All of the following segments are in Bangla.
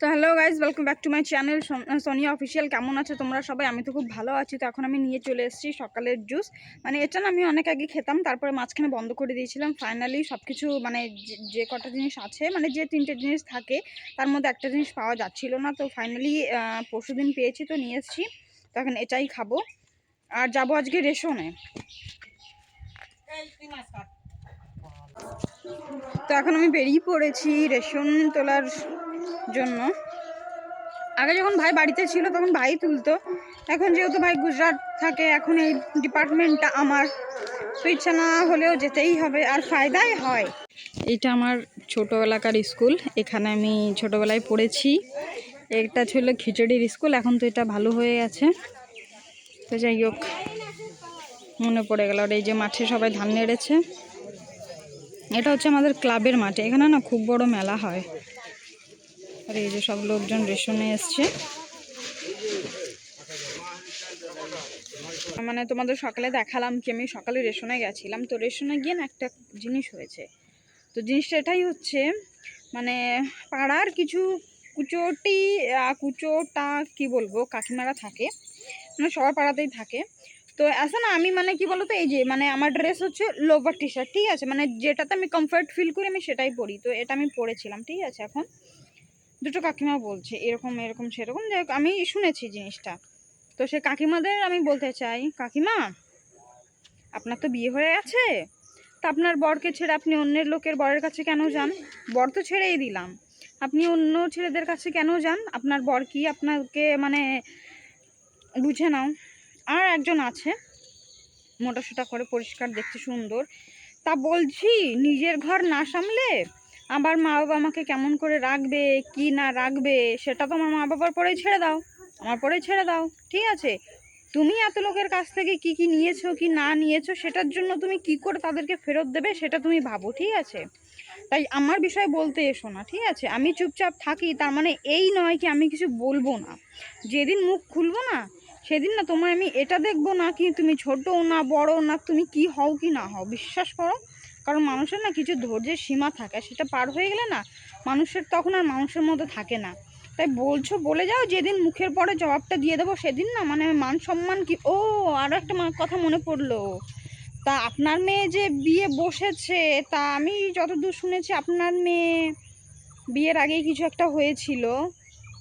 তো hello guys welcome back to my channel Sonia official কেমন আছো তোমরা সবাই? আমি তো খুব ভালো আছি। তো এখন আমি নিয়ে চলে এসেছি সকালের জুস মানে এটা না আমি অনেক আগে খেতাম, তারপরে মাঝখানে বন্ধ করে দিয়েছিলাম। ফাইনালি সব কিছু মানে যে- কটা জিনিস আছে মানে যে তিনটে জিনিস থাকে, তার মধ্যে একটা জিনিস পাওয়া যাচ্ছিল না। তো ফাইনালি পরশু দিন পেয়েছি তো নিয়ে এসেছি। তো এখন এটাই খাব। আর যাব আজকে রেশনে। তো এখন আমি বেরিয়ে পড়েছি রেশন তোলার জন্য। আগে যখন ভাই বাড়িতে ছিল তখন ভাই তুলতো। এখন যেহেতু ভাই গুজরাট থাকে, এখন এই ডিপার্টমেন্টটা আমার। তো ইচ্ছা না হলেও যেতেই হবে, আর ফায়দাই হয়। এটা আমার ছোটোবেলাকার স্কুল, এখানে আমি ছোটোবেলায় পড়েছি। এটা ছিল খিচুড়ির স্কুল, এখন তো এটা ভালো হয়ে গেছে। তো যাই হোক, মনে পড়ে গেল। আর এই যে মাঠে সবাই ধান নেড়েছে। এটা হচ্ছে আমাদের ক্লাবের মাঠে, এখানে না খুব বড় মেলা হয়। আর এই যে সব লোকজন রেশনে এসছে। মানে তোমাদের সকালে দেখালাম কি, আমি সকালে রেশনে গেছিলাম। তো রেশনে গিয়ে না একটা জিনিস হয়েছে। তো জিনিসটা এটাই হচ্ছে মানে পাড়ার কিছু কুচোটি কুচোটা কি বলব, কাকিমারা থাকে। মানে সবার পাড়াতেই থাকে। তো আসে না, আমি মানে কি বলতো, এই যে মানে আমার ড্রেস হচ্ছে লোভার টি শার্ট ঠিক আছে? মানে যেটাতে আমি কমফর্ট ফিল করি, আমি সেটাই পরি। তো এটা আমি পরেছিলাম, ঠিক আছে এখন? দুটো কাকিমা বলছে, এরকম এরকম, সেরকম। যাই আমি শুনেছি জিনিসটা। তো সে কাকিমাদের আমি বলতে চাই, কাকিমা, আপনার তো বিয়ে হয়ে গেছে? তা আপনার বরকে ছেড়ে আপনি অন্যের লোকের বরের কাছে কেন যান? বর তো ছেড়েই দিলাম। আপনি অন্য ছেলেদের কাছে কেন যান? আপনার বর কি আপনাকে মানে বুঝে নাও। আর একজন আছে মোটাসোটা করে, পরিষ্কার, দেখতে সুন্দর। তা বলছি, নিজের ঘর না সামলে আবার মা বাবা আমাকে কেমন করে রাখবে, কি না রাখবে, সেটা তো আমার মা বাবার পরেই ছেড়ে দাও, আমার পরেই ছেড়ে দাও, ঠিক আছে? তুমি এত লোকের কাছ থেকে কি কি নিয়েছো, কি না নিয়েছো, সেটার জন্য তুমি কি করে তাদেরকে ফেরত দেবে, সেটা তুমি ভাবো, ঠিক আছে? তাই আমার বিষয়ে বলতে এসো না, ঠিক আছে? আমি চুপচাপ থাকি, তার মানে এই নয় কি আমি কিছু বলব না। যেদিন মুখ খুলবো না, সেদিন না তোমায় আমি এটা দেখব না কি তুমি ছোট না বড় না তুমি কি হও কি না হও, বিশ্বাস করো? কারণ মানুষের না কিছু ধৈর্যের সীমা থাকে, সেটা পার হয়ে গেলে না মানুষের তখন আর মানুষের মতো থাকে না। তাই বলছো বলে যাও, যেদিন মুখের পরে জবাবটা দিয়ে দেবো, সেদিন না মানে মান সম্মান কি, ও আরও একটা কথা মনে পড়ল। তা আপনার মেয়ে যে বিয়ে বসেছে, তা আমি যতদূর শুনেছি আপনার মেয়ে বিয়ের আগেই কিছু একটা হয়েছিল।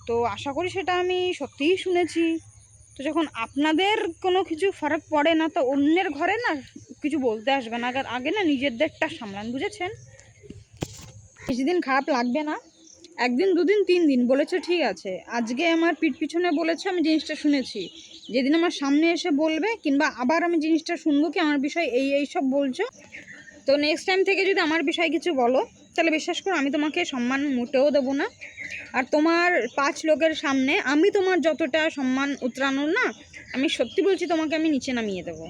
তো আশা করি সেটা আমি সত্যিই শুনেছি। তো যখন আপনাদের কোনো কিছু ফারাক পড়ে না, তো অন্যের ঘরে না কিছু বলতে আসবে না। আগে আগে না নিজেদেরটা সামলান, বুঝেছেন? বেশি দিন খারাপ লাগবে না। একদিন, দুদিন, তিন দিন বলেছে, ঠিক আছে। আজকে আমার পিঠ পিছনে বলেছে, আমি জিনিসটা শুনেছি। যেদিন আমার সামনে এসে বলবে, কিংবা আবার আমি জিনিসটা শুনব কি আমার বিষয় এই এই সব বলছো? তো নেক্সট টাইম থেকে যদি আমার বিষয়ে কিছু বলো, তাহলে বিশ্বাস করো আমি তোমাকে সম্মান মোটেও দেবো না। আর তোমার পাঁচ লোকের সামনে আমি তোমার যতটা সম্মান উতরানোর না, আমি সত্যি বলছি তোমাকে আমি নিচে নামিয়ে দেবো।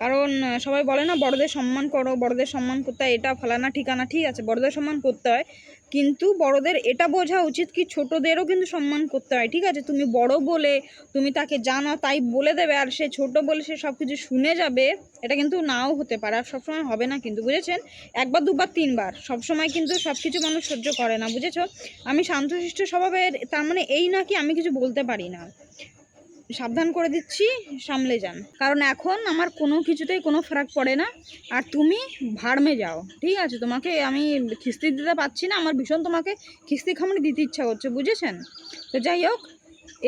কারণ সবাই বলে না, বড়দের সম্মান করো, বড়দের সম্মান করতে হয়, এটা ফলানা ঠিকানা, ঠিক আছে, বড়দের সম্মান করতে হয়। কিন্তু বড়দের এটা বোঝা উচিত কি, ছোটদেরও কিন্তু সম্মান করতে হয়, ঠিক আছে? তুমি বড় বলে, তুমি তাকে জানো, তাই বলে দেবে, আর সে ছোট বলে সে সব কিছু শুনে যাবে, এটা কিন্তু নাও হতে পারে, আর সবসময় হবে না কিন্তু, বুঝেছেন? একবার, দুবার, তিনবার, সবসময় কিন্তু সব কিছু মানুষ সহ্য করে না, বুঝেছ? আমি শান্তশিষ্ট স্বভাবের, তার মানে এই না কি আমি কিছু বলতে পারি না। সাবধান করে দিচ্ছি, সামলে যান। কারণ এখন আমার কোনো কিছুতেই কোনো ফারাক পড়ে না। আর তুমি ভাড়মে যাও, ঠিক আছে? তোমাকে আমি খিস্তি দিতে পারছি না, আমার ভীষণ তোমাকে খিস্তি খামড়ি দিতে ইচ্ছা করছে, বুঝেছেন? তো যাই হোক,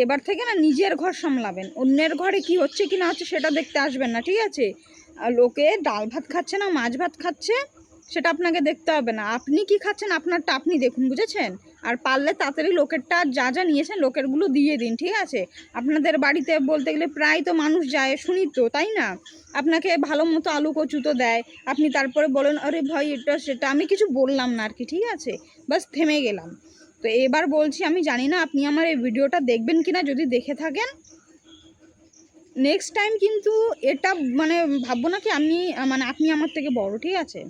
এবার থেকে না নিজের ঘর সামলাবেন। অন্যের ঘরে কি হচ্ছে কি না হচ্ছে সেটা দেখতে আসবেন না, ঠিক আছে? লোকে ডাল ভাত খাচ্ছে না, মাছ ভাত খাচ্ছে। সেটা আপনাকে দেখতে হবে না। আপনি কি খাচ্ছেন? আপনারটা আপনি দেখুন, বুঝেছেন? আর পারলে তাড়াতাড়ি লোকেরটা যা যা নিয়েছেন লোকেরগুলো দিয়ে দিন, ঠিক আছে? আপনাদের বাড়িতে বলতে গেলে প্রায় তো মানুষ যায় শুনি তো তাই না? আপনাকে ভালো মতো আলু কচু তো দেয়। আপনি তারপরে বলেন, আরে ভাই, এটা সেটা। আমি কিছু বললাম না আর কি ঠিক আছে? বাস থেমে গেলাম। তো এবার বলছি, আমি জানি না আপনি আমার এই ভিডিওটা দেখবেন কিনা যদি দেখে থাকেন। নেক্সট টাইম কিন্তু এটা মানে ভাববো না কি, আমি মানে আপনি আমার থেকে বড়, ঠিক আছে?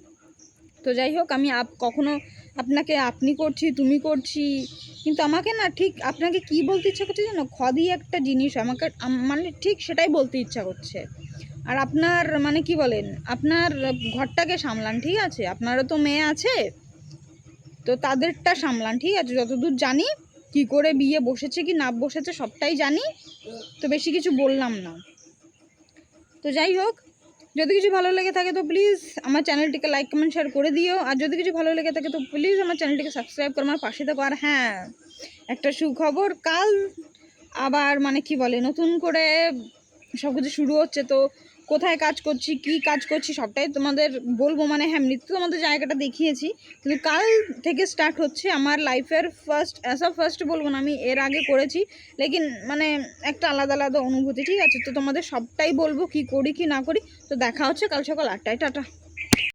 তো যাই হোক, আমি আপ, কখনো আপনাকে আপনি করছি, তুমি করছি, কিন্তু আমাকে না ঠিক আপনাকে কি বলতে ইচ্ছা করছে জানো? খদি একটা জিনিস আমাকে, আম- মানে ঠিক সেটাই বলতে ইচ্ছা করছে। আর আপনার মানে কি বলেন, আপনার ঘরটাকে সামলান, ঠিক আছে? আপনারও তো মেয়ে আছে, তো তাদেরটা সামলান, ঠিক আছে? যতদূর জানি কি করে বিয়ে বসেছে কি না বসেছে সবটাই জানি, তো বেশি কিছু বললাম না। তো যাই হোক যদি কিছু ভালো লেগে থাকে তো প্লিজ আমার চ্যানেলটিকে লাইক কমেন্ট শেয়ার করে দিও। আর যদি কিছু ভালো লেগে থাকে তো প্লিজ আমার চ্যানেলটিকে সাবস্ক্রাইব করো, আমার পাশে থাকো। আর হ্যাঁ একটা সুখবর, কাল আবার মানে কি বলে, নতুন করে সব কিছু শুরু হচ্ছে তো কোথায় কাজ করছি, কি কাজ করছি, সবটাই তোমাদের বলব। মানে হ্যাঁ তো তোমাদের জায়গাটা দেখিয়েছি, কিন্তু কাল থেকে স্টার্ট হচ্ছে আমার লাইফের ফার্স্ট অ্যাজ ফার্স্ট বলব না, আমি এর আগে করেছি, লেকিন মানে একটা আলাদা আলাদা অনুভূতি, ঠিক আছে? তো তোমাদের সবটাই বলব কি করি, কি না করি, তো দেখা হচ্ছে কাল সকাল আটটায়, টাটা।